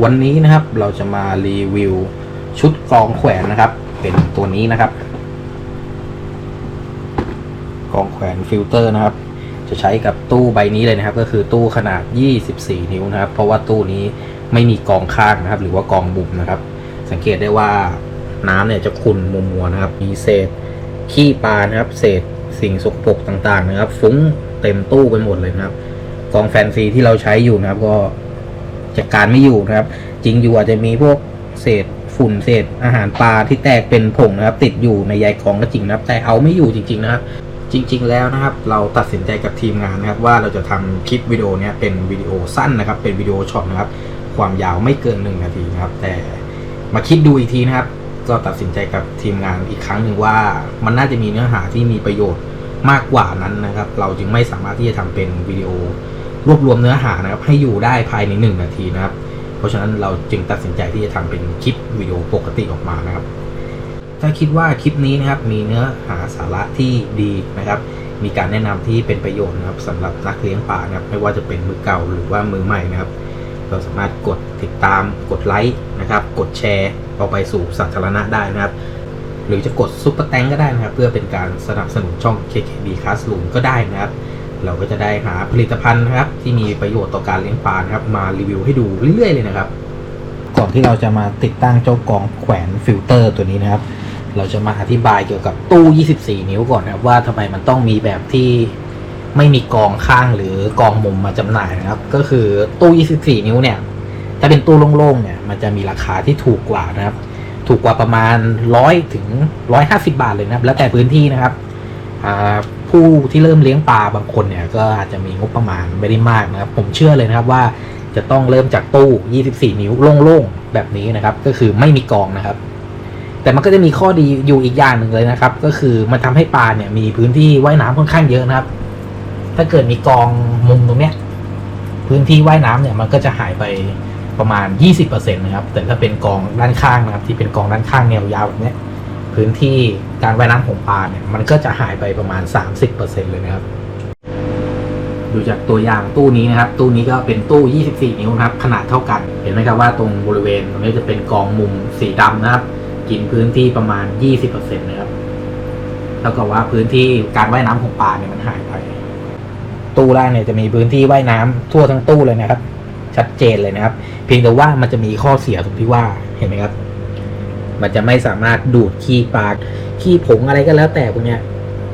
วันนี้นะครับเราจะมารีวิวชุดกองแขวนนะครับ เป็นตัวนี้นะครับ กองแขวนฟิลเตอร์นะครับ จะใช้กับตู้ใบนี้เลยนะครับ ก็คือตู้ขนาด 24 นิ้วนะครับ เพราะว่าตู้นี้ไม่มีกองข้างนะครับ หรือว่ากองบุบนะครับ สังเกตได้ว่าน้ำเนี่ยจะขุ่นมัวๆนะครับ มีเศษขี้ปลานะครับ เศษสิ่งสกปรกต่างๆ นะครับ ฟุ้งเต็มตู้ไปหมดเลยนะครับ กองแฟนซีที่เราใช้อยู่นะครับก็ จัดการไม่อยู่นะครับ จริงอยู่อาจจะมีพวกเศษฝุ่นเศษอาหารปลาที่แตกเป็นผงนะครับ ติดอยู่ในใยกรองก็จริงนะครับแต่เอาไม่อยู่จริง ๆ นะครับจริง ๆ แล้วนะครับเราตัดสินใจกับทีมงานนะครับ ว่าเราจะทำคลิปวิดีโอเนี้ยเป็นวิดีโอสั้นนะครับ เป็นวิดีโอช็อตนะครับ ความยาวไม่เกินหนึ่งนาทีนะครับ แต่มาคิดดูอีกทีนะครับ ก็ตัดสินใจกับทีมงานอีกครั้งหนึ่งว่ามันน่าจะมีเนื้อหาที่มีประโยชน์มากกว่านั้นนะครับ เราจึงไม่สามารถที่จะทำเป็นวิดีโอ รวบรวมเนื้อหานะครับ ให้อยู่ได้ภายในหนึ่งนาทีนะครับ เพราะฉะนั้นเราจึงตัดสินใจที่จะทำเป็นคลิปวิดีโอปกติออกมานะครับ ถ้าคิดว่าคลิปนี้นะครับมีเนื้อหาสาระที่ดีนะครับ มีการแนะนำที่เป็นประโยชน์นะครับสำหรับนักเลี้ยงปลานะครับ ไม่ว่าจะเป็นมือเก่าหรือว่ามือใหม่นะครับ เราสามารถกดติดตามกดไลค์นะครับ กดแชร์เอาไปสู่สาธารณะได้นะครับหรือจะกดซุปเปอร์แตงก็ได้นะครับ เพื่อเป็นการสนับสนุนช่อง KKB Classroom ก็ได้นะครับ เราก็จะได้หาผลิตภัณฑ์นะครับ ที่มีประโยชน์ต่อการเลี้ยงปลาครับมารีวิวให้ดูเรื่อยๆเลยนะครับ ก่อนที่เราจะมาติดตั้งเจ้ากรองแขวนฟิลเตอร์ตัวนี้นะครับ เราจะมาอธิบายเกี่ยวกับตู้ 24 นิ้วก่อนนะครับ ว่าทำไมมันต้องมีแบบที่ไม่มีกองข้างหรือกองมุมมาจำหน่ายนะครับ ก็คือตู้ 24 นิ้วเนี่ย ถ้าเป็นตู้โล่งๆเนี่ยมันจะมีราคาที่ถูกกว่านะครับ ถูกกว่าประมาณ 100 ถึง 150 บาทเลยนะครับ แล้วแต่พื้นที่นะครับอ่า ผู้ที่เริ่มเลี้ยงปลาบางคนเนี่ยก็อาจจะมีงบประมาณไม่ได้มากนะครับ ผมเชื่อเลยนะครับว่าจะต้องเริ่มจากตู้ 24 นิ้วโล่งๆ แบบนี้นะครับ ก็คือไม่มีกองนะครับ แต่มันก็จะมีข้อดีอยู่อีกอย่างหนึ่งเลยนะครับ ก็คือมันทำให้ปลาเนี่ยมีพื้นที่ว่ายน้ำค่อนข้างเยอะนะครับ ถ้าเกิดมีกองมุมตรงเนี้ยพื้นที่ว่ายน้ำเนี่ยมันก็จะหายไปประมาณ 20%นะครับ แต่ถ้าเป็นกองด้านข้างนะครับ ที่เป็นกองด้านข้างแนวยาวแบบเนี้ย พื้นที่การว่ายน้ำของปลาเนี่ยมันก็จะหายไปประมาณ 30%เลยนะครับ ดูจากตัวอย่างตู้นี้นะครับ ตู้นี้ก็เป็นตู้ 24 นิ้วนะครับ ขนาดเท่ากัน เห็นไหมครับว่าตรงบริเวณตรงนี้จะเป็นกองมุมสีดำนะครับ กินพื้นที่ประมาณ 20%นะครับเท่ากับว่าพื้นที่การว่ายน้ำของปลาเนี่ยมันหายไปตู้แรกเนี่ยจะมีพื้นที่ว่ายน้ำทั่วทั้งตู้เลยนะครับ ชัดเจนเลยนะครับ เพียงแต่ว่ามันจะมีข้อเสียตรงที่ว่าเห็นไหมครับ มันจะไม่สามารถดูดขี้ปลาขี้ผงอะไรก็แล้วแต่พวกเนี้ย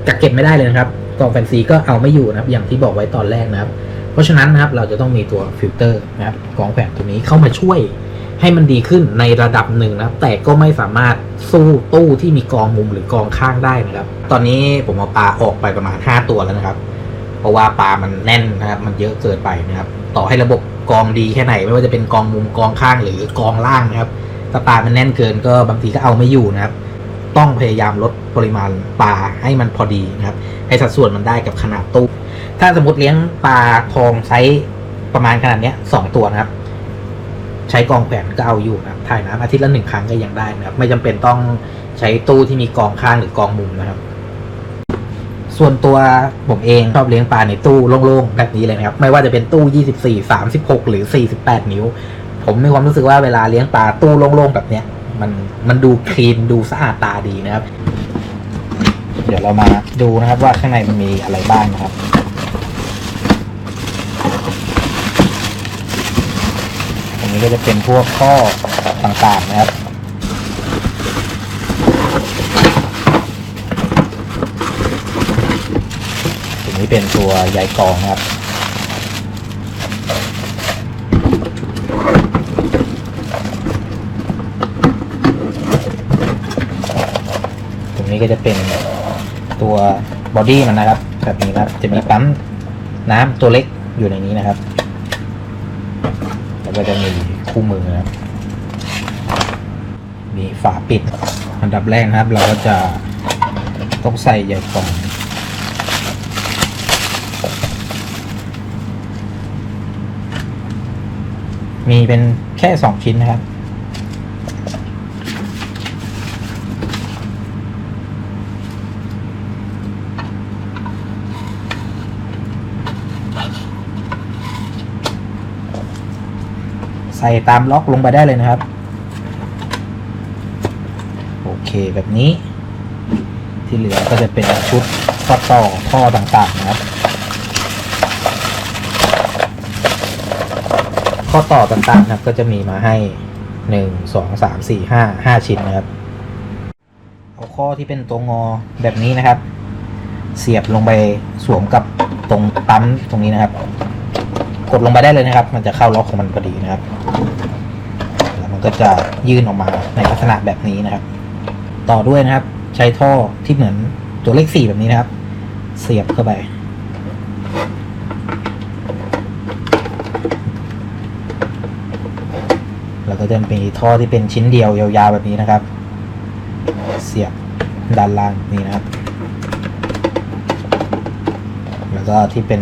กักเก็บไม่ได้เลยนะครับกล่องแฟนซีก็เอาไม่อยู่นะครับอย่างที่บอกไว้ตอนแรกนะครับ เพราะฉะนั้นนะครับเราจะต้องมีตัวฟิลเตอร์นะครับกองแขวนตัวนี้เข้ามาช่วยให้มันดีขึ้นในระดับหนึ่งนะแต่ก็ไม่สามารถสู้ตู้ที่มีกองมุมหรือกองข้างได้นะครับ ตอนนี้ผมเอาปลาออกไปประมาณ 5 ตัวแล้วนะครับ เพราะว่าปลามันแน่นนะครับ มันเยอะเกินไปนะครับ ต่อให้ระบบกองดีแค่ไหน ไม่ว่าจะเป็นกองมุมกองข้างหรือกองล่างนะครับ ถ้าปลามันแน่นเกินก็บางทีก็เอาไม่อยู่นะครับ ต้องพยายามลดปริมาณปลาให้มันพอดีนะครับ ให้สัดส่วนมันได้กับขนาดตู้ ถ้าสมมติเลี้ยงปลาทองไซส์ประมาณขนาดเนี้ยสองตัวนะครับ ใช้กองแขวนก็เอาอยู่นะครับถ่ายน้ำอาทิตย์ละหนึ่งครั้งก็ยังได้นะครับ ไม่จำเป็นต้องใช้ตู้ที่มีกองข้างหรือกองมุมนะครับ ส่วนตัวผมเองชอบเลี้ยงปลาในตู้โล่งๆแบบนี้เลยนะครับ ไม่ว่าจะเป็นตู้ 24 36 หรือ 48 นิ้ว ผมมีความรู้สึกว่าเวลาเลี้ยงปลาตู้โล่งๆแบบเนี้ย มันมันดูคลีนดูสะอาดตาดีนะครับ เดี๋ยวเรามาดูนะครับว่าข้างในมันมีอะไรบ้างนะครับตรงนี้ก็จะเป็นพวกข้อต่างๆนะครับตรงนี้เป็นตัวใยกรองนะครับ ตรง นี้ก็จะเป็นตัวบอดี้มันนะครับแบบนี้นะครับจะมีปั๊มน้ำตัวเล็กอยู่ในนี้นะครับ แล้วก็จะมีคู่มือนะครับมีฝาปิดอันดับแรกนะครับ เราก็จะต้องใส่ใยกล่องมีเป็นแค่สองชิ้นนะครับ ใส่ตามล็อกลงไปได้เลยนะครับ โอเคแบบนี้ ที่เหลือก็จะเป็นชุดข้อต่อท่อต่างๆนะครับ ข้อต่อต่างๆนะครับก็จะมีมาให้หนึ่งสองสามสี่ห้าห้าชิ้นนะครับ เอาข้อที่เป็นตัวงอแบบนี้นะครับ เสียบลงไปสวมกับตรงปั๊มตรงนี้นะครับ กดลงไปได้เลยนะครับ มันจะเข้าล็อกของมันพอดีนะครับ แล้วมันก็จะยื่นออกมาในลักษณะแบบนี้นะครับ ต่อด้วยนะครับ ใช้ท่อที่เหมือนตัวเลขสี่แบบนี้นะครับ เสียบเข้าไป แล้วก็จะมีท่อที่เป็นชิ้นเดียวยาวๆแบบนี้นะครับ เสียบด้านล่างนี่นะครับ แล้วก็ที่เป็น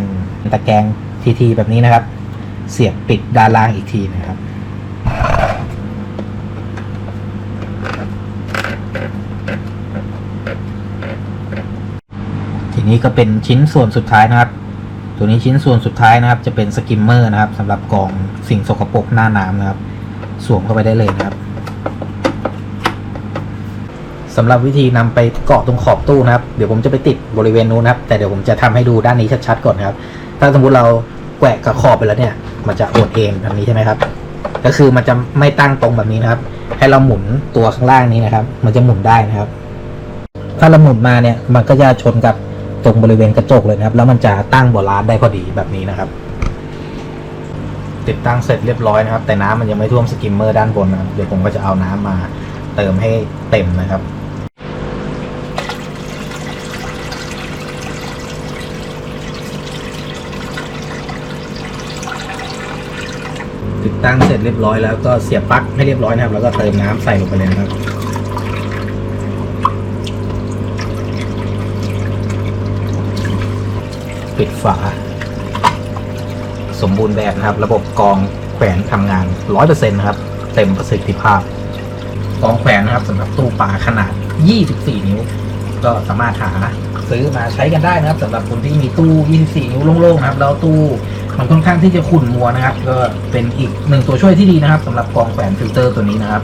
ตะแกรง ทีๆแบบนี้นะครับ เสียบปิดด้านล่างอีกทีนะครับทีนี้ก็เป็นชิ้นส่วนสุดท้ายนะครับ ตัวนี้ชิ้นส่วนสุดท้ายนะครับ จะเป็นสกิมเมอร์นะครับสำหรับกองสิ่งสกปรกหน้าน้ำนะครับ สวมเข้าไปได้เลยนะครับสำหรับวิธีนำไปเกาะตรงขอบตู้นะครับ เดี๋ยวผมจะไปติดบริเวณนู้นนะครับ แต่เดี๋ยวผมจะทำให้ดูด้านนี้ชัดๆก่อนครับ ถ้าสมมุติเรา แกวะกับขอบไปแล้วเนี่ย มันจะโอดเองแบบนี้ใช่ไหมครับ ก็คือมันจะไม่ตั้งตรงแบบนี้นะครับ ให้เราหมุนตัวข้างล่างนี้นะครับ มันจะหมุนได้นะครับ ถ้าเราหมุนมาเนี่ย มันก็จะชนกับตรงบริเวณกระจกเลยนะครับ แล้วมันจะตั้งบอลานซ์ได้พอดีแบบนี้นะครับ ติดตั้งเสร็จเรียบร้อยนะครับ แต่น้ำมันยังไม่ท่วมสกิมเมอร์ด้านบนนะครับ เดี๋ยวผมก็จะเอาน้ำมาเติมให้เต็มนะครับ ตั้งเสร็จเรียบร้อยแล้วก็เสียบปลั๊กให้เรียบร้อยนะครับ แล้วก็เติมน้ำใส่ลงไปเลยนะครับปิดฝา สมบูรณ์แบบนะครับ ระบบกองแขวนทำงาน100%นะครับ เต็มประสิทธิภาพ กองแขวนนะครับสำหรับตู้ปลาขนาด 24 นิ้ว ก็สามารถหาซื้อมาใช้กันได้นะครับสำหรับคนที่มีตู้ 24 นิ้วโล่งๆนะครับ แล้วตู้ มันค่อนข้างที่จะขุ่นมัวนะครับ ก็เป็นอีกหนึ่งตัวช่วยที่ดีนะครับสำหรับกองแขวนฟิลเตอร์ตัวนี้นะครับ